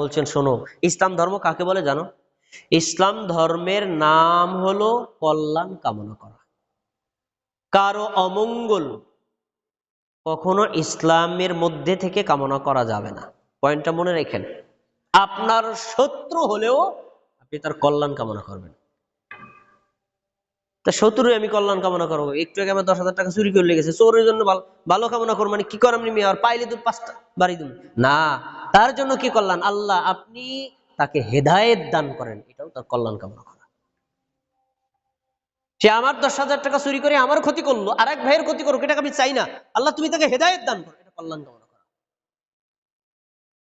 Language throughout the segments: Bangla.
বলছেন, শোনো, ইসলাম ধর্ম কাকে বলে জানো? ইসলাম ধর্মের নাম হলো কল্যাণ কামনা করা। কারও অমঙ্গল কখনো ইসলামের মধ্যে থেকে কামনা করা যাবে না। পয়েন্টটা মনে রেখেন, আপনার শত্রু হলেও আপনি তার কল্যাণ কামনা করবেন। তা শত্রু আমি কল্যাণ কামনা করব। একটু আগে আমার দশ হাজার টাকা চুরি করে লেগেছে, চোরের জন্য ভালো কামনা করব মানে কি করেন আপনি আর পাইলে দু পাঁচটা বাড়ি দিন না তার জন্য কি কল্যাণ আল্লাহ, আপনি তাকে হেদায়েত দান করেন। এটাও তার কল্যাণ কামনা করা। সে আমার দশ হাজার টাকা চুরি করে আমার ক্ষতি করল আর এক ভাইয়ের ক্ষতি করুক, এটাকে আমি চাই না। আল্লাহ, তুমি তাকে হেদায়েত দান করো। এটা কল্যাণ কামনা করা।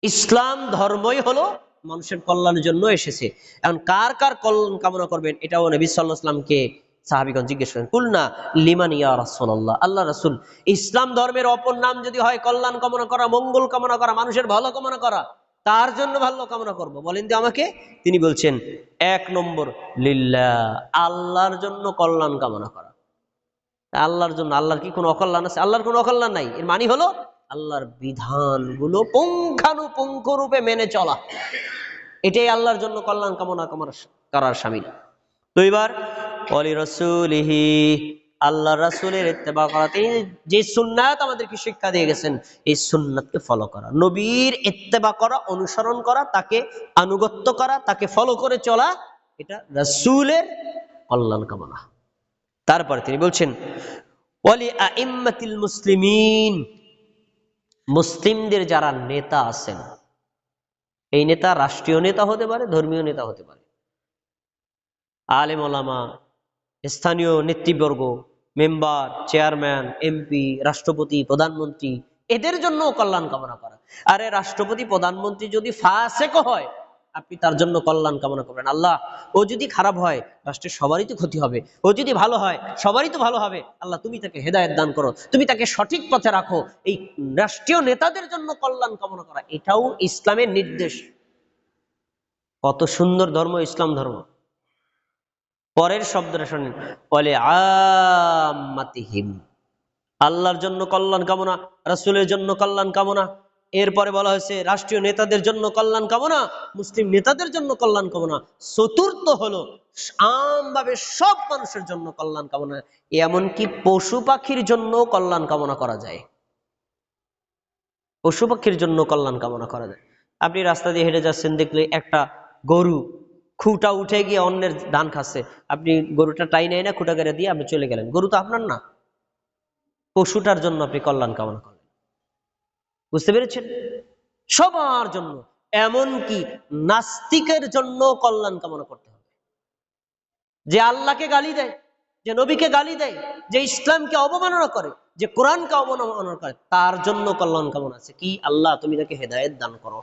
ইসলাম ধর্মই হলো মানুষের কল্যাণের জন্য এসেছে। এখন কার কার কল্যাণ কামনা করবেন, এটাও নবী সাল্লাহ ইসলামকে সাহাবিগঞ্জ জিজ্ঞেস করেন, কুলনা লিমান ইয়া রাসূলুল্লাহ? আল্লাহ রাসূল, ইসলাম ধর্মের অপর নাম যদি হয়, কল্যাণ কামনা করা, মঙ্গল কামনা করা, মানুষের ভালো কামনা করা, তার জন্য ভালো কামনা করব। বলেন যে আমাকে। তিনি বলছেন, এক নম্বর লিল্লাহ আল্লাহর জন্য কল্যাণ কামনা করা। আল্লাহর জন্য, আল্লাহর কি কোনো অকল্যাণ আছে? আল্লাহর কোনো অকল্যাণ নাই। এর মানে হলো, আল্লাহর বিধানগুলো পুঙ্খানুপুঙ্খ রূপে মেনে চলা। এটাই আল্লাহর জন্য কল্যাণ কামনা কামনা- করার সামিল। তো এবার অলি আল্লাহ রাসুলের ইত্তেবা করা। তিনি যে সুন্নাত আমাদেরকে শিক্ষা দিয়ে গেছেন, এই সুন্নাতকে ফলো করা। নবীর ইত্তেবা করা, অনুসরণ করা, তাকে আনুগত্য করা, তাকে ফলো করে চলা, এটা রাসূলের কল্যাণ কামনা। তারপর তিনি বলছেন ওয়ালি আইম্মাতিল মুসলিমিন, মুসলিমদের যারা নেতা আছেন, এই নেতা রাষ্ট্রীয় নেতা হতে পারে, ধর্মীয় নেতা হতে পারে। আলেম ওলামা স্থানীয় নেতৃবর্গ, মেম্বার, চেয়ারম্যান, এমপি, রাষ্ট্রপতি, প্রধানমন্ত্রী, এদের জন্য কল্যাণ কামনা করা। আরে রাষ্ট্রপতি, প্রধানমন্ত্রী যদি ফাঁসেক হয়, আপনি তার জন্য কল্যাণ কামনা করবেন। আল্লাহ, ও যদি খারাপ হয় রাষ্ট্রের সবারই তো ক্ষতি হবে। ও যদি ভালো হয়, সবারই তো ভালো হবে। আল্লাহ, তুমি তাকে হেদায়ত দান করো। তুমি তাকে সঠিক পথে রাখো। এই রাষ্ট্রীয় নেতাদের জন্য কল্যাণ কামনা করা, এটাও ইসলামের নির্দেশ। কত সুন্দর ধর্ম, ইসলাম ধর্ম। পরের শব্দটা শোনেন, বলে, আম্মাতিহিম, আল্লাহর জন্য কল্যাণ কামনা, রাসূলের জন্য কল্যাণ কামনা, এরপরে বলা হয়েছে, রাষ্ট্রীয় নেতাদের জন্য কল্যাণ কামনা, মুসলিম নেতাদের জন্য কল্যাণ কামনা, চতুর্থ হলো, আমভাবে সব মানুষের জন্য কল্যাণ কামনা, এমনকি পশু পাখির জন্য কল্যাণ কামনা করা যায়। পশু পাখির জন্য কল্যাণ কামনা করা যায়। আপনি রাস্তা দিয়ে হেঁটে যাচ্ছেন, দেখলে একটা গরু খুঁটা উঠে গিয়ে অন্যের ধান খাচ্ছে। আপনি গরুটা টাই নেয় না খুঁটা কেড়ে দিয়ে আপনি চলে গেলেন। গরু তো আপনার না। পশুটার জন্য আপনি কল্যাণ কামনা করলেন। বুঝতে পেরেছেন? সবার জন্য। এমনকি নাস্তিকের জন্য কল্যাণ কামনা করতে হবে। যে আল্লাহকে গালি দেয়, যে নবীকে গালি দেয়, যে ইসলামকে অবমাননা করে, যে কোরআনকে অবমাননা করে, তার জন্য কল্যাণ কামনা আছে। কি? আল্লাহ, তুমি তাকে হেদায়েত দান করো।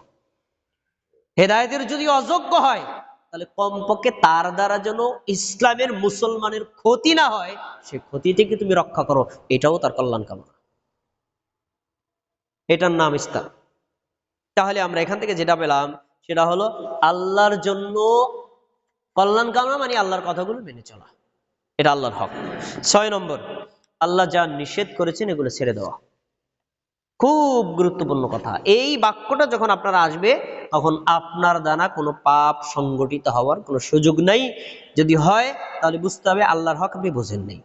হেদায়েতের যদি অযোগ্য হয় তাহলে কমপক্ষে তার দ্বারা যেন ইসলামের মুসলমানের ক্ষতি না হয়, সে ক্ষতি থেকে তুমি রক্ষা করো। এটাও তার কল্যাণ কামনা। এটার নাম ইসলাম। তাহলে আমরা এখান থেকে যেটা পেলাম, সেটা হলো আল্লাহর জন্য কল্যাণ কামনা মানে আল্লাহর কথাগুলো মেনে চলা। এটা আল্লাহর হক। ছয় নম্বর, আল্লাহ যা নিষেধ করেছেন এগুলো ছেড়ে দেওয়া। খুব গুরুত্বপূর্ণ কথা। এই বাক্যটা যখন আপনারা আসবে তখন আপনার দ্বারা কোনো পাপ সংগঠিত হওয়ার কোনো সুযোগ নাই। যদি হয়, তাহলে বুঝতে হবে আল্লাহর হক আপনি বোঝেন নেই।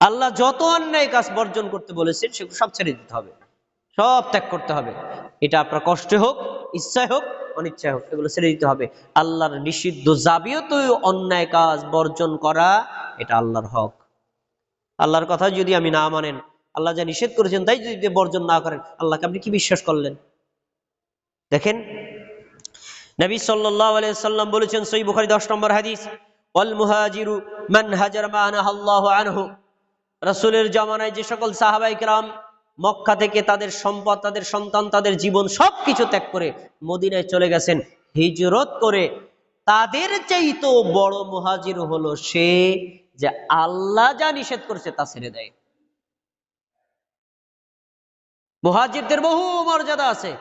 আল্লাহ যত অন্যায় কাজ বর্জন করতে বলেছেন, সেগুলো সব ছেড়ে দিতে হবে। সব ত্যাগ করতে হবে। এটা আপনার কষ্টে হোক, ইচ্ছায় হোক, অনিচ্ছায় হোক এগুলো ছেড়ে দিতে হবে। আল্লাহর নিষিদ্ধ জাবিয়ত অন্যায় কাজ বর্জন করা, এটা আল্লাহর হক। আল্লাহর কথা যদি আমি না মানেন আল্লাহ যা নিষেধ করেছেন, তাই যদি বর্জন না করেন, আল্লাহকে আপনি কি বিশ্বাস করলেন? দেখেন, নবী সাল্লাম বলেছেন সহিহ বুখারী 10 নম্বর হাদিস যে সকল কেরাম মক্কা থেকে তাদের সম্পদ, তাদের সন্তান, তাদের জীবন সবকিছু ত্যাগ করে মদিনায় চলে গেছেন, হিজরত করে তাদের চাইতো বড় মুহাজির হলো সে যে আল্লাহ যা নিষেধ করেছে তা ছেড়ে দেয়। মহাজিবদের বহু মর্যাদা আছে।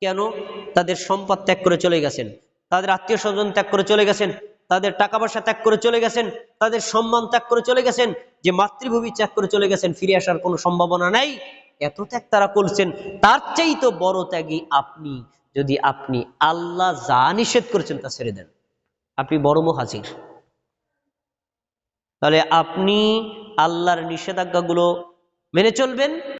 কেন? তাদের সম্পদ ত্যাগ করে চলে গেছেন। তাদের আত্মীয় স্বজন ত্যাগ করে চলে গেছেন। তাদের টাকা পয়সা ত্যাগ করে চলে গেছেন। তাদের সম্মান ত্যাগ করে চলে গেছেন। যে মাতৃভূমি ত্যাগ করে চলে গেছেন, ফিরে আসার কোনো সম্ভাবনা নাই। এত ত্যাগ তারা করছেন। তার চেয়ে তো বড় ত্যাগই আপনি। যদি আপনি আল্লাহ যা নিষেধ করেছেন তা ছেড়ে দেন। আপনি বড় মহাজির। তাহলে আপনি আল্লাহর নিষেধাজ্ঞাগুলো মেনে চলবেন।